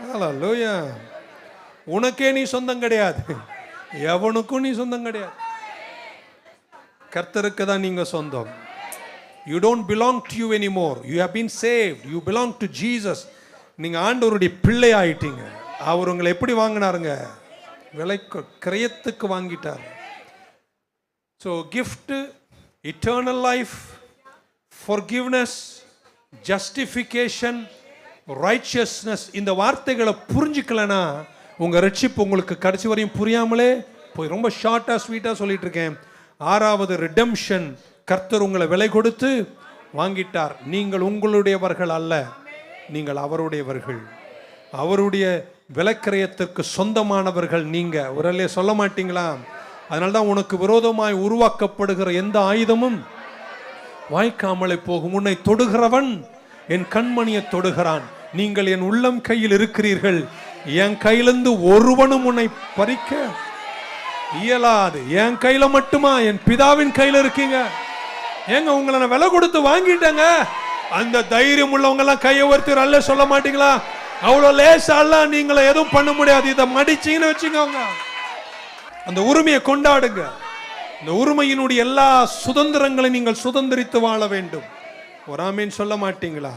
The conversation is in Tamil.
ஹalleluya உனக்கே நீ சொந்தம் கிடையாது. எவனுக்கும் நீ சொந்தம் கிடையாது. கர்த்தருக்கு தான் நீங்கள் சொந்தம். You don't belong to you anymore you have been save you belong to Jesus நீங்கள் ஆண்டவருடைய பிள்ளை ஆயிட்டீங்க அவர் உங்களை எப்படி வாங்கினாருங்க? விலை கிரயத்துக்கு வாங்கிட்டார். So gift eternal life forgiveness justification righteousness இந்த வார்த்தைகளை புரிஞ்சுக்கலனா உங்கள் ரட்சிப்பு உங்களுக்கு கடைசி வரையும் புரியாமலே போய் ரொம்ப ஷார்ட்டாக ஸ்வீட்டாக சொல்லிட்டு இருக்கேன் ஆறாவது ரிடம்ஷன் கர்த்தர் உங்களை விலை கொடுத்து வாங்கிட்டார். நீங்கள் உங்களுடையவர்கள் அல்ல நீங்கள் அவருடையவர்கள். அவருடைய விலக்கிரயத்திற்கு சொந்தமானவர்கள் நீங்கள் உரலே சொல்ல மாட்டீங்களா? அதனால தான் உனக்கு விரோதமாய் உருவாக்கப்படுகிற எந்த ஆயுதமும் வாய்க்காமலே போகும். உன்னை தொடுகிறவன் என் கண்மணியை தொடுகிறான். நீங்கள் என் உள்ளம் கையில் இருக்கிறீர்கள். என் கையிலிருந்து ஒருவனும் உன்னை பறிக்க இயலாது. என் கையில மட்டுமா? என் பிதாவின் கையில இருக்கீங்க. ஏங்க உங்களை நான் விலை கொடுத்து வாங்கிட்டேங்க. அந்த தைரியம் உள்ளவங்க எல்லாம் கையை ஒருத்தர் அல்ல சொல்ல மாட்டீங்களா? அவ்வளவு லேசாலாம் நீங்களை எதுவும் பண்ண முடியாது. இதை மடிச்சீங்கன்னு வச்சுக்கோங்க. அந்த உரிமையை கொண்டாடுங்க. இந்த உரிமையினுடைய எல்லா சுதந்திரங்களை நீங்கள் சுதந்திரித்து வாழ வேண்டும். ஒரு ஆமீன் சொல்ல மாட்டீங்களா?